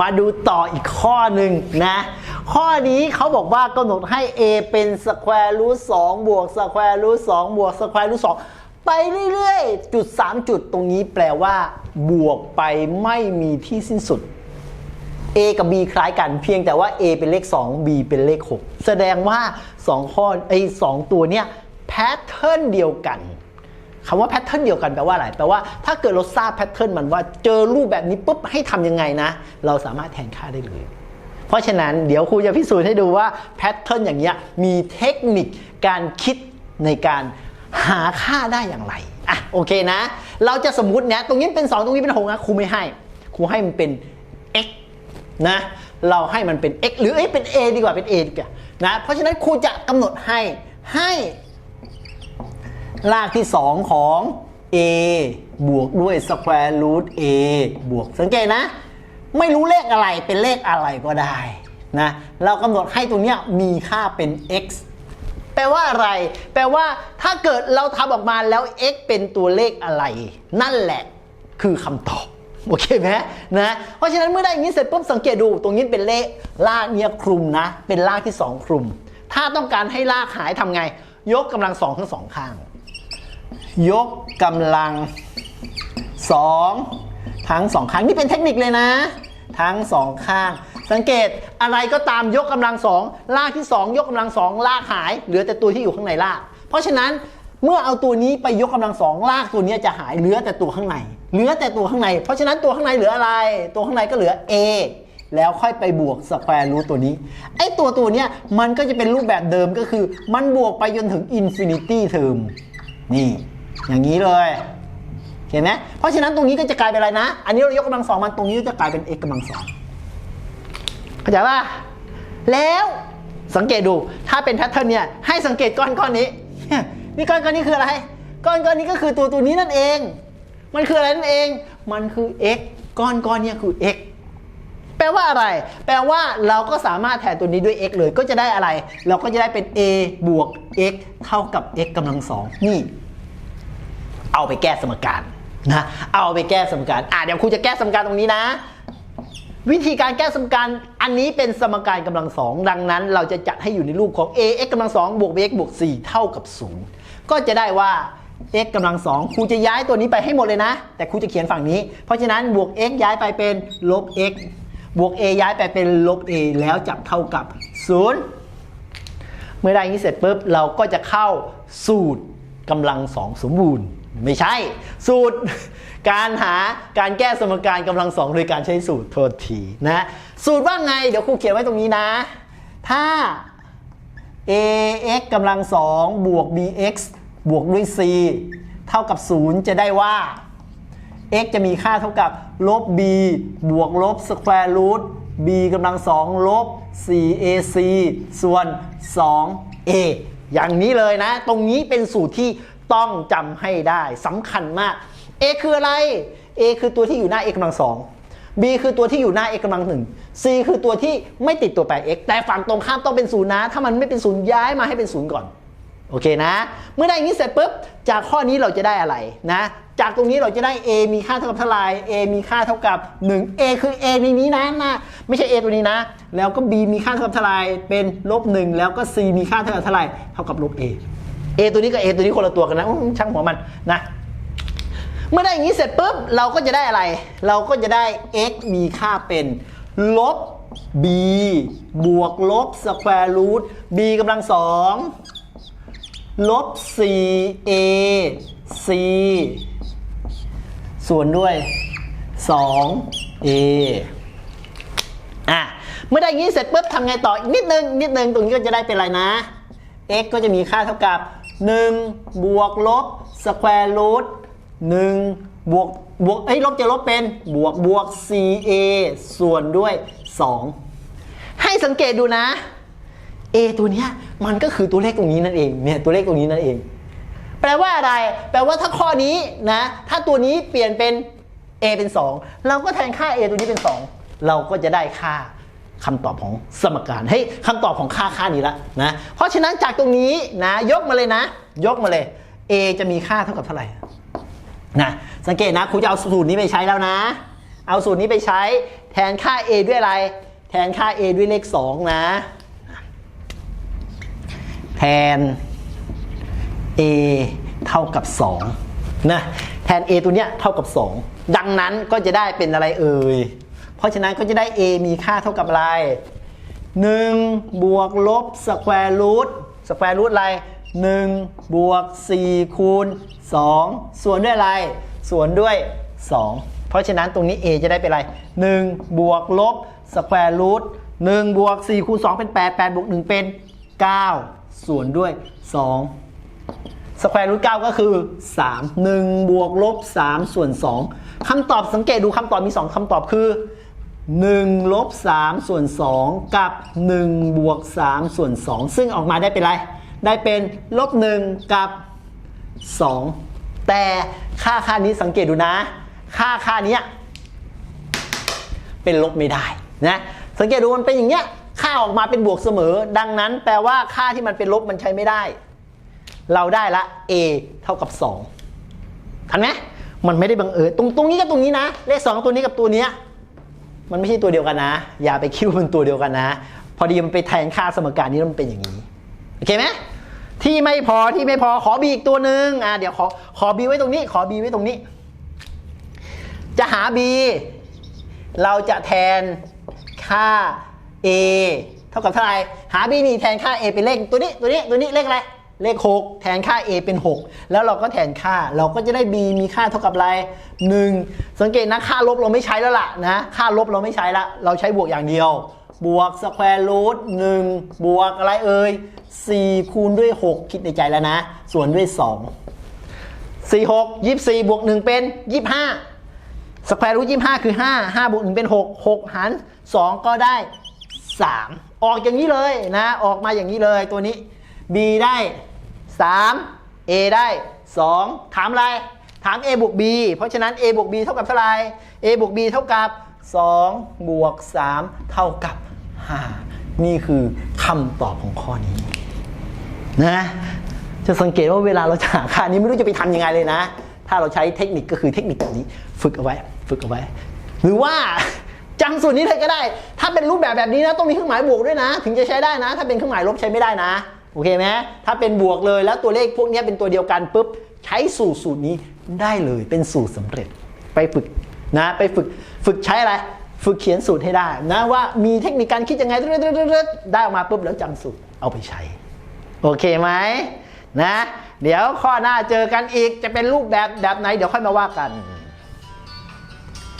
มาดูต่ออีกข้อหนึ่งนะ ข้อนี้เขาบอกว่ากำหนดให้ a เป็นสแควร์รูทสองบวกสแควร์รูทสองบวกสแควร์รูทสองไปเรื่อยๆ จุด 3 จุดตรงนี้แปลว่า บวกไปไม่มีที่สิ้นสุด A กับ B คล้ายกันเพียงแต่ว่า A เป็นเลข 2 B เป็นเลข 6 แสดงว่า 2 ข้อไอ้สองตัวเนี้ยแพทเทิร์นเดียวกัน คำว่าแพทเทิร์นเดียวกันแปลว่าอะไรแปลว่าถ้าเกิดเราทราบแพทเทิร์นมันว่าเจอรูปแบบนี้ปุ๊บให้ทำยังไงนะ เราสามารถแทนค่าได้เลยเพราะฉะนั้นเดี๋ยวครูจะพิสูจน์ให้ดูว่าแพทเทิร์นอย่างเงี้ยมีเทคนิคการคิดในการหาค่าได้อย่างไรอะโอเคนะ เราจะสมมุตินะตรงนี้เป็น 2 ตรงนี้เป็น6นะครูไม่ให้ ครูให้มันเป็น x นะเราให้มันเป็น x หรือเอ้ยเป็น a ดีกว่าเป็น a ดีกว่านะเพราะฉะนั้นครูจะกำหนดให้ให้ รากที่ 2 ของ a บวกด้วย square root a บวกสังเกตนะ ไม่รู้เลขอะไรเป็นเลขอะไรก็ได้นะเรากำหนดให้ตรงเนี้ยมีค่าเป็น x แปลว่าอะไร แปลว่าถ้าเกิดเราทำออกมาแล้ว x เป็นตัวเลขอะไร นั่นแหละคือคำตอบโอเคไหมนะ เพราะฉะนั้นเมื่อได้อย่างนี้เสร็จปุ๊บสังเกตดูตรงนี้เป็นเลขลากเนี่ยคลุมนะ เป็นลากที่ 2 คลุม ถ้าต้องการให้ลากหายทำไง ยกกำลังสองทั้งสองข้าง ยกกำลังสองทั้งสองข้างนี่เป็นเทคนิคเลยนะ ทั้งสองข้าง สังเกตอะไรก็ตามยกกำลังสองลากที่ 2 ยกกำลังสองลากหายเหลือแต่ตัวที่อยู่ข้างในลาก เพราะฉะนั้นเมื่อเอาตัวนี้ไปยกกำลังสองลากตัวนี้จะหายเหลือแต่ตัวข้างใน เหลือแต่ตัวข้างใน เพราะฉะนั้นตัวข้างในเหลืออะไร ตัวข้างในก็เหลือ a แล้วค่อยไปบวกสแควร์รูทตัวนี้ ไอ้ตัวตัวเนี้ยมันก็จะเป็นรูปแบบเดิมก็คือ มันบวกไปจนถึงอินฟินิตี้เทอมนี่ อย่างนี้เลยเห็นไหมเพราะฉะนั้นตรงนี้ก็จะกลายเป็นอะไรนะ อันนี้เรายกกำลังสองมันตรงนี้จะกลายเป็น x กำลังสองเข้าใจป่ะแล้วสังเกตดูถ้าเป็นแพทเทิร์นเนี่ยให้สังเกตก้อนก้อนนี้นี่ก้อนก้อนนี้คืออะไร ก้อนก้อนนี้ก็คือตัวตัวนี้นั่นเอง มันคืออะไรนั่นเอง มันคือ x ก้อนก้อนเนี่ยคือ x แปลว่าอะไร แปลว่าเราก็สามารถแทนตัวนี้ด้วย x เลยก็จะได้อะไร เราก็จะได้เป็น a บวก x เท่ากับ x กำลังสองนี่ เอาไปแก้สมการนะเอาไปแก้สมการอะเดี๋ยวครูจะแก้สมการตรงนี้นะ วิธีการแก้สมการอันนี้เป็นสมการกำลังสองดังนั้น เราจะจัดให้อยู่ในรูปของ ax กำลังสองบวก bx บวก4เท่ากับ 0 ก็จะได้ว่า x กำลังสองครูจะย้ายตัวนี้ไปให้หมดเลยนะ แต่ครูจะเขียนฝั่งนี้ เพราะฉะนั้นบวก x ย้ายไปเป็นลบ x บวก a ย้ายไปเป็นลบ a แล้วจะเท่ากับ 0 เมื่อได้อย่งนี้เสร็จปุ๊บเราก็จะเข้าสูตรกำลังสองสมบูรณ์ ไม่ใช่ สูตร การหาการแก้สมการกำลังสองโดยการใช้สูตรโทษทีนะสูตรว่าไง เดี๋ยวครูเขียนไว้ตรงนี้นะ ถ้า ax กำลังสองบวก bx บวกด้วย c เท่ากับ 0 จะได้ว่า x จะมีค่าเท่ากับลบ b บวกลบสแควร์รูท b กำลังสองลบ 4ac ส่วน 2a อย่างนี้เลยนะ ตรงนี้เป็นสูตรที่ ต้องจำให้ได้สำคัญมาก a คืออะไร a คือตัวที่อยู่หน้า x กำลังสอง b คือตัวที่อยู่หน้า x กำลังหนึ่ง c คือตัวที่ไม่ติดตัวแปร x แต่ฝั่งตรงข้ามต้องเป็นศูนย์นะ ถ้ามันไม่เป็นศูนย์ย้ายมาให้เป็นศูนย์ก่อน โอเคนะ เมื่อได้อย่างนี้เสร็จปุ๊บ จากข้อนี้เราจะได้อะไรนะ จากตรงนี้เราจะได้ a มีค่าเท่ากับเท่าไหร่ a มีค่าเท่ากับ 1 a คือ a ในนี้นะนะ ไม่ใช่ a ตัวนี้นะ แล้วก็ b มีค่าเท่ากับเท่าไหร่เป็นลบ1แล้วก็ c มีค่าเท่ากับเท่าไหร่ เท่ากับลบ a a ตัวนี้กับ a ตัวนี้คนละตัวกันนะช่างหัวมันนะเมื่อได้อย่างนี้เสร็จปุ๊บเราก็จะได้อะไร เราก็จะได้ x มีค่าเป็นลบ b บวกลบสแควร์รูท b กำลังสองลบ 4a c ส่วนด้วย 2a อะเมื่อได้อย่างนี้เสร็จปุ๊บทำไงต่ออีกนิดนึง นิดนึงตรงนี้ก็จะได้เป็นอะไรนะ x ก็จะมีค่าเท่ากับ 1 บวกลบสแควร์รูท1บวกบวกเอ้ยลบจะลบเป็นบวกบวก 4a ส่วนด้วย 2 ให้สังเกตดูนะ a ตัวเนี้ยมันก็คือตัวเลขตรงนี้นั่นเองเนี่ยตัวเลขตรงนี้นั่นเอง แปลว่าอะไร แปลว่าถ้าข้อนี้นะ ถ้าตัวนี้เปลี่ยนเป็น a เป็น 2 เราก็แทนค่า a ตัวนี้เป็น 2 เราก็จะได้ค่า คำตอบของสมการให้ยคำตอบของค่าค่านี้ละนะเพราะฉะนั้นจากตรงนี้นะยกมาเลยนะ ยกมาเลย a จะมีค่าเท่ากับเท่าไหร่นะสังเกตนะครูจะเอาสูตรนี้ไปใช้แล้วนะ เอาสูตรนี้ไปใช้แทนค่า a ด้วยอะไร แทนค่า a ด้วยเลข 2 นะ แทน a เท่ากับ2นะแทน a ตัวเนี้ยเท่ากับ 2 ดังนั้นก็จะได้เป็นอะไรเอ่ย เพราะฉะนั้นก็จะได้ a มีค่าเท่ากับอะไร 1 บวกลบสแควร์รูทสแควร์รูทอะไร 1 บวก 4 คูณ 2 ส่วนด้วยอะไร ส่วนด้วย 2 เพราะฉะนั้นตรงนี้ a จะได้เป็นอะไร 1 บวกลบสแควร์รูท1บวก4คูณ2เป็น 8 8บวก1เป็น 9 ส่วนด้วย 2 สแควร์รูท9ก็คือ 3 1 บวกลบ 3 ส่วน 2คำตอบสังเกตดูคำตอบมี 2คำตอบคือ 1ลบ3ส่วน 2 กับ 1 บวก 3 ส่วน 2 ซึ่งออกมาได้เป็นไร ได้เป็นลบ 1 กับ 2 แต่ค่าค่านี้สังเกตดูนะ ค่าค่านี้เป็นลบไม่ได้นะสังเกตดูมันเป็นอย่างเงี้ยค่าออกมาเป็นบวกเสมอ ดังนั้นแปลว่าค่าที่มันเป็นลบมันใช้ไม่ได้ เราได้ละ a เท่ากับ 2 ทันไหมมันไม่ได้บังเอิญตรงตรงนี้กับตรงนี้นะ เลข 2 ตัวนี้กับตัวเนี้ย มันไม่ใช่ตัวเดียวกันนะ อย่าไปคิดว่ามันตัวเดียวกันนะ พอดีมันไปแทนค่าสมการนี้มันเป็นอย่างนี้ โอเคไหมที่ไม่พอที่ไม่พอขอ b อีกตัวหนึ่งอะเดี๋ยวขอขอ b ไว้ตรงนี้ ขอ b ไว้ตรงนี้ จะหา b เราจะแทนค่า a เท่ากับเท่าไหร่หา b นี่แทนค่า a เป็นเลขตัวนี้ตัวนี้ตัวนี้เลขอะไร เลข 6 แทนค่า a เป็น 6 แล้วเราก็แทนค่าเราก็จะได้ b มีค่าเท่ากับอะไร 1 สังเกตนะค่าลบเราไม่ใช้แล้วล่ะนะค่าลบเราไม่ใช้ละเราใช้บวกอย่างเดียว บวกสแควร์รูทหนึ่งบวกอะไรเอ่ย4คูณด้วย 6 คิดในใจแล้วนะ ส่วนด้วย 2 4 6 24 บวก 1 เป็น 25สแควร์รูทยี่ห้าคือ 5 5บวก 1 เป็น 6 6 หาร 2 ก็ได้ 3 ออกอย่างนี้เลยนะ ออกมาอย่างนี้เลยตัวนี้ b ได้ 3 a ได้ 2 ถามอะไร ถาม a บวก b เพราะฉะนั้น a บวก b เท่ากับเท่าไหร่ a บวก b เท่ากับ 2 บวก 3 เท่ากับ 5 นี่คือคำตอบของข้อนี้ นะ จะสังเกตว่าเวลาเราจะหาค่านี้ไม่รู้จะไปทำยังไงเลยนะ ถ้าเราใช้เทคนิคก็คือเทคนิคแบบนี้ ฝึกเอาไว้ ฝึกเอาไว้ หรือว่าจำสูตรนี้เลยก็ได้ ถ้าเป็นรูปแบบแบบนี้นะต้องมีเครื่องหมายบวกด้วยนะ ถึงจะใช้ได้นะ ถ้าเป็นเครื่องหมายลบใช้ไม่ได้นะ โอเคไหมถ้าเป็นบวกเลยแล้วตัวเลขพวกนี้เป็นตัวเดียวกันปุ๊บใช้สูตรสูตรนี้ได้เลยเป็นสูตรสำเร็จไปฝึกนะไปฝึกฝึกใช้อะไรฝึกเขียนสูตรให้ได้นะว่ามีเทคนิคการคิดยังไงได้ออกมาปุ๊บแล้วจำสูตรเอาไปใช้ โอเคไหมนะ เดี๋ยวข้อหน้าเจอกันอีกจะเป็นรูปแบบแบบไหน เดี๋ยวค่อยมาว่ากัน